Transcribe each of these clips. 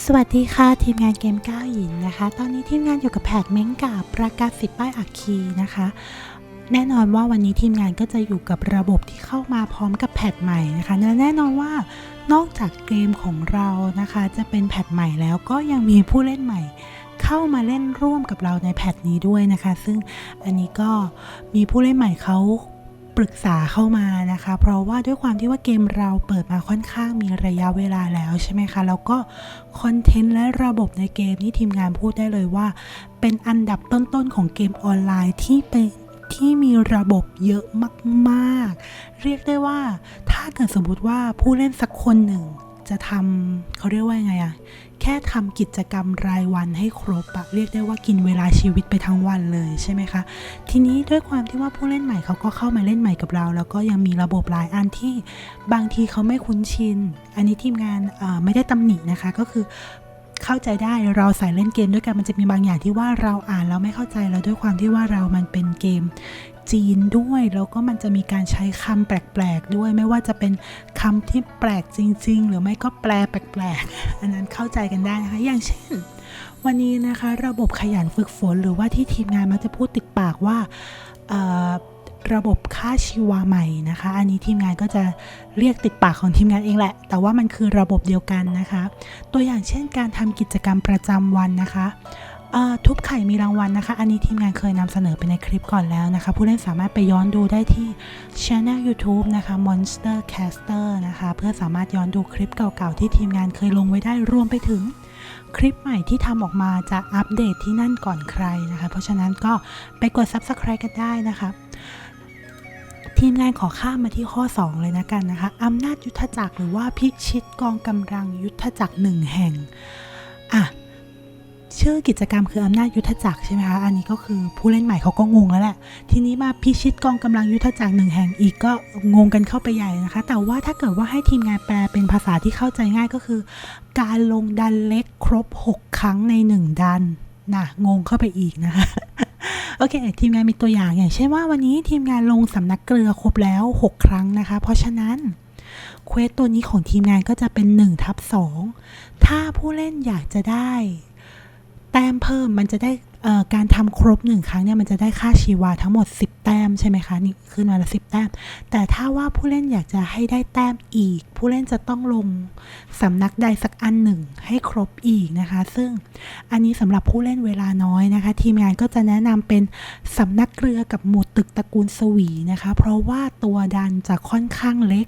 สวัสดีค่ะ ทีมงานเกมก้าวหยินนะคะ ตอนนี้ทีมงานอยู่กับแพกเม้งกับประกาศสิทธิ์ป้ายอัคคีนะคะ แน่นอนว่าวันนี้ทีมงานก็จะอยู่กับระบบที่เข้ามาพร้อมกับแพทใหม่นะคะและแน่นอนว่านอกจากเกมของเรานะคะ จะเป็นแพทใหม่แล้วก็ยังมีผู้เล่นใหม่ เข้ามาเล่นร่วมกับเราในแพทนี้ด้วยนะคะ ซึ่งอันนี้ก็มีผู้เล่นใหม่เขา ปรึกษาเข้ามานะคะ เพราะว่าด้วยความที่ว่าเกมเราเปิดมาค่อนข้างมีระยะเวลาแล้วใช่ไหมคะ แล้วก็คอนเทนต์และระบบในเกมนี่ทีมงานพูดได้เลยว่า เป็นอันดับต้นๆของเกมออนไลน์ที่เป็นที่มีระบบเยอะมากๆ เรียกได้ว่าถ้าเกิดสมมติว่าผู้เล่นสักคนหนึ่งจะทำเขาเรียกว่าไงอะ แค่ทำกิจกรรมรายวันให้ครบอะเรียกได้ว่ากินเวลาชีวิตไปทั้งวันเลยใช่ไหมคะ ทีนี้ด้วยความที่ว่าผู้เล่นใหม่เขาก็เข้ามาเล่นใหม่กับเรา แล้วก็ยังมีระบบหลายอันที่บางทีเขาไม่คุ้นชิน อันนี้ทีมงานไม่ได้ตำหนินะคะ ก็คือ เข้าใจได้เราใส่เล่นเกมด้วยกันมันจะมีบางอย่างที่ว่าเราอ่านแล้วไม่เข้าใจแล้วด้วยความที่ว่าเรามันเป็นเกมจีนด้วยแล้วก็มันจะมีการใช้คำแปลกๆด้วย ไม่ว่าจะเป็นคำที่แปลกจริง ๆ หรือไม่ก็แปลแปลกๆอันนั้นเข้าใจกันได้นะคะ อย่างเช่น วันนี้นะคะ ระบบขยันฝึกฝนหรือว่าที่ทีมงานมักจะพูดติดปากว่า ระบบค่าชีวาใหม่นะคะ อันนี้ทีมงานก็จะเรียกติดปากของทีมงานเองแหละ แต่ว่ามันคือระบบเดียวกันนะคะ ตัวอย่างเช่นการทำกิจกรรมประจำวันนะคะทุบไข่มีรางวัลนะคะ อันนี้ทีมงานเคยนำเสนอไปในคลิปก่อนแล้วนะคะ ผู้เล่นสามารถไปย้อนดูได้ที่ช anel YouTube นะคะ Monster Caster นะคะ เพื่อสามารถย้อนดูคลิปเก่าๆ ที่ทีมงานเคยลงไว้ได้รวมไปถึงคลิปใหม่ที่ทำออกมาจะอัปเดตที่นั่นก่อนใครนะคะ เพราะฉะนั้นก็ไปกด Subscribe กันได้นะคะ ทีมงานขอข้ามมาที่ข้อ 2 เลยนะกันนะคะอำนาจยุทธจักรหรือว่าพิชิตกองกำลังยุทธจักรหนึ่งแห่งอะชื่อกิจกรรมคืออำนาจยุทธจักรใช่ไหมคะ อันนี้ก็คือผู้เล่นใหม่เขาก็งงแล้วแหละ ทีนี้มาพิชิตกองกำลังยุทธจักรหนึ่งแห่งอีกก็งงกันเข้าไปใหญ่นะคะ แต่ว่าถ้าเกิดว่าให้ทีมงานแปลเป็นภาษาที่เข้าใจง่ายก็คือ การลงดันเล็กครบ 6 ครั้งใน 1 ดันนะงงเข้าไปอีกนะคะ โอเค ทีมงานมีตัวอย่างอย่างเช่นว่าวันนี้ทีมงานลงสำนักเกลือครบแล้ว 6 ครั้งนะคะ เพราะฉะนั้นเควสตัวนี้ของทีมงานก็จะเป็น1ทับ2ถ้าผู้เล่นอยากจะได้ แต้มเพิ่มมันจะได้ การทำครบหนึ่งครั้งเนี่ยมันจะได้ค่าชีวาทั้งหมด 10 แต้มใช่ไหมคะนี่ขึ้นมาละสิแต้ม แต่ถ้าว่าผู้เล่นอยากจะให้ได้แต้มอีก ผู้เล่นจะต้องลงสำนักใดสักอันหนึ่งให้ครบอีกนะคะ ซึ่งอันนี้สำหรับผู้เล่นเวลาน้อยนะคะ ทีมงานก็จะแนะนำเป็นสำนักเกลือกับหมู่ตึกตระกูลสวีนะคะ เพราะว่าตัวดันจะค่อนข้างเล็ก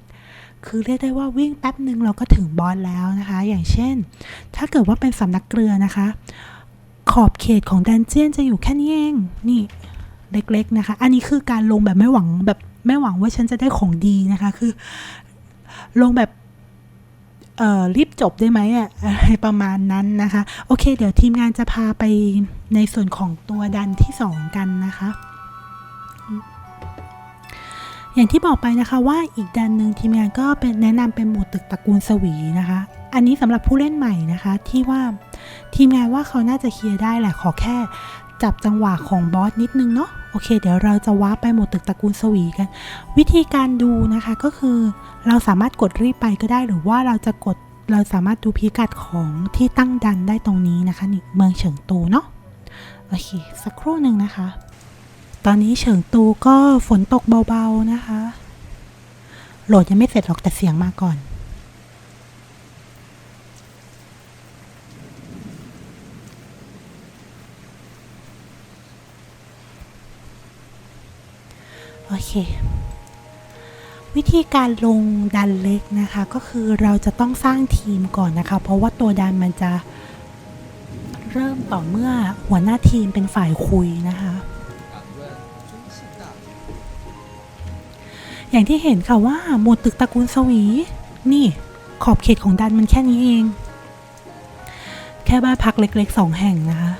คือเรียกได้ว่าวิ่งแป๊บหนึ่งเราก็ถึงบอสแล้วนะคะ อย่างเช่น ถ้าเกิดว่าเป็นสำนักเกลือนะคะ ขอบเขตของดันเจียนจะอยู่แค่นี้เองนี่เล็กๆนะคะ อันนี้คือการลงแบบไม่หวังแบบไม่หวังว่าฉันจะได้ของดีนะคะ คือ ลงแบบเอ่อรีบจบได้ไหมอะอะไรประมาณนั้นนะคะ โอเค เดี๋ยวทีมงานจะพาไปในส่วนของตัวดันที่สองกันนะคะ อย่างที่บอกไปนะคะว่าอีกดันหนึ่งทีมงานก็เป็นแนะนำเป็นหมู่ตึกตระกูลสวีนะคะ อันนี้สำหรับผู้เล่นใหม่นะคะ ที่ว่าทีมงานว่าเขาน่าจะเคลียร์ได้แหละขอแค่จับจังหวะของบอสนิดนึงเนาะโอเค เดี๋ยวเราจะว้าร์ปไปหมู่ตึกตระกูลสวีกัน วิธีการดูนะคะก็คือเราสามารถกดรีบไปก็ได้หรือว่าเราจะกดเราสามารถดูพิกัดของที่ตั้งดันได้ตรงนี้นะคะนี่เมืองเฉิงตูเนาะโอเค สักครู่หนึ่งนะคะ ตอนนี้เฉิงตูก็ฝนตกเบาๆนะคะ โหลดยังไม่เสร็จหรอกแต่เสียงมาก่อน เค วิธีการลงดันเล็กนะคะ ก็คือเราจะต้องสร้างทีมก่อนนะคะ เพราะว่าตัวดันมันจะเริ่มต่อเมื่อหัวหน้าทีมเป็นฝ่ายคุยนะคะ อย่างที่เห็นค่ะว่าหมวดตึกตระกูลสวี นี่ขอบเขตของดันมันแค่นี้เอง แค่บ้านพักเล็กๆสองแห่งนะคะ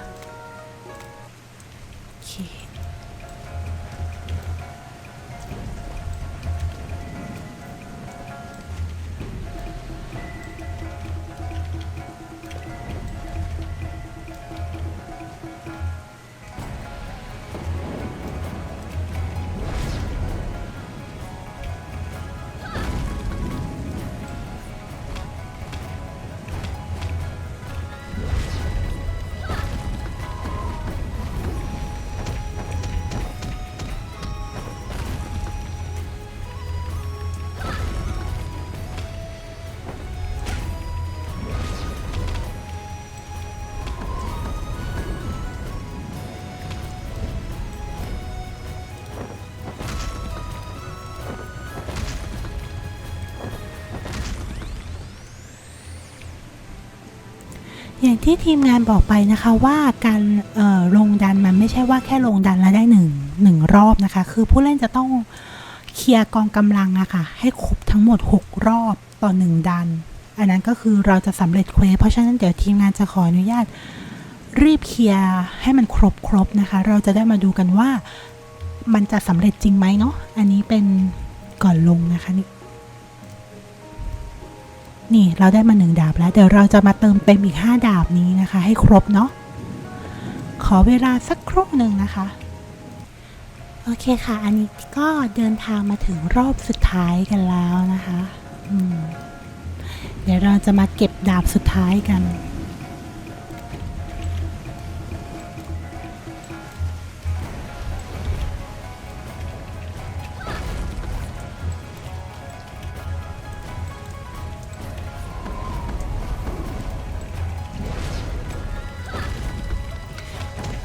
อย่างที่ทีมงานบอกไปนะคะว่าการลงดันมันไม่ใช่ว่าแค่ลงดันแล้วได้หนึ่งหนึ่งรอบนะคะ คือผู้เล่นจะต้องเคลียร์กองกำลังอะค่ะให้ครบทั้งหมด 6 รอบต่อ1ดัน อันนั้นก็คือเราจะสำเร็จเควสเพราะฉะนั้นเดี๋ยวทีมงานจะขออนุญาต รีบเคลียร์ให้มันครบครบนะคะ เราจะได้มาดูกันว่ามันจะสำเร็จจริงไหมเนาะอันนี้เป็นก่อนลงนะคะนี่ นี่เราได้มาหนึ่งดาบแล้ว เดี๋ยวเราจะมาเติมเต็มอีก 5 ดาบนี้นะคะ ให้ครบเนาะขอเวลาสักครู่หนึ่งนะคะ โอเคค่ะ อันนี้ก็เดินทางมาถึงรอบสุดท้ายกันแล้วนะคะ เดี๋ยวเราจะมาเก็บดาบสุดท้ายกัน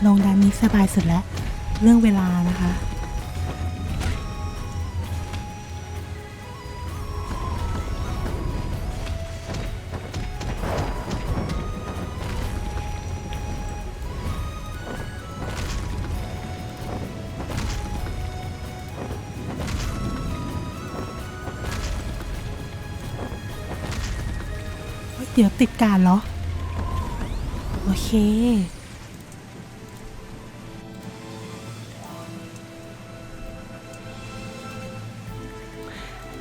ลงดันนี้สบายสุดแล้ว เรื่องเวลานะคะ เดี๋ยวติดการเหรอ โอเค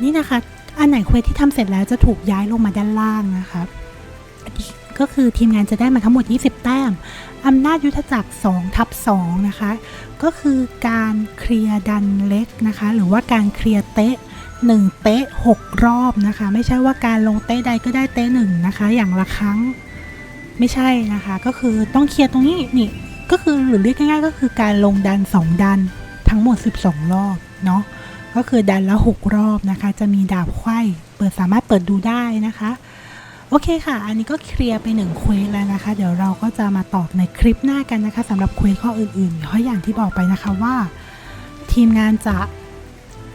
นี่นะคะ อันไหนเควสที่ทำเสร็จแล้วจะถูกย้ายลงมาด้านล่างนะคะอันนี้ก็คือทีมงานจะได้มาทั้งหมด 20 แต้ม อำนาจยุทธจักร2ทับ2นะคะ ก็คือการเคลียร์ดันเล็กนะคะ หรือว่าการเคลียร์เตะ 1 เตะ 6 รอบนะคะ ไม่ใช่ว่าการลงเตะใดก็ได้เตะหนึ่งนะคะ อย่างละครั้ง ไม่ใช่นะคะ ก็คือต้องเคลียร์ตรงนี้นี่ก็คือหรือเรียกง่ายๆ ก็คือการลงดัน 2 ดันทั้งหมด 12 รอบเนาะ ก็คือดันละ6รอบนะคะ จะมีดาบไขว้เปิดสามารถเปิดดูได้นะคะ โอเคค่ะ อันนี้ก็เคลียร์ไปหนึ่งเควสแล้วนะคะ เดี๋ยวเราก็จะมาตอบในคลิปหน้ากันนะคะสำหรับเควสข้ออื่นๆเพราะอย่างที่บอกไปนะคะว่า ทีมงานจะ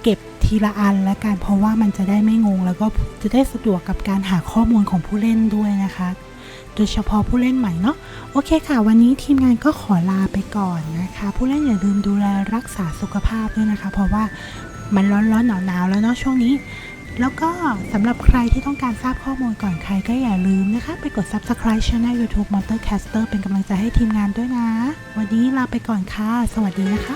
เก็บทีละอันและกันเพราะว่ามันจะได้ไม่งง แล้วก็จะได้สะดวกกับการหาข้อมูลของผู้เล่นด้วยนะคะ โดยเฉพาะผู้เล่นใหม่เนาะโอเคค่ะ วันนี้ทีมงานก็ขอลาไปก่อนนะคะ ผู้เล่นอย่าลืมดูแลรักษาสุขภาพด้วยนะคะ เพราะว่า มันร้อนๆหนาวๆแล้วเนาะช่วงนี้ แล้วก็สำหรับใครที่ต้องการทราบข้อมูลก่อนใครก็อย่าลืมนะคะ ไปกด subscribe channel YouTube Motorcaster เป็นกำลังใจให้ทีมงานด้วยนะ วันนี้ลาไปก่อนค่ะ สวัสดีนะคะ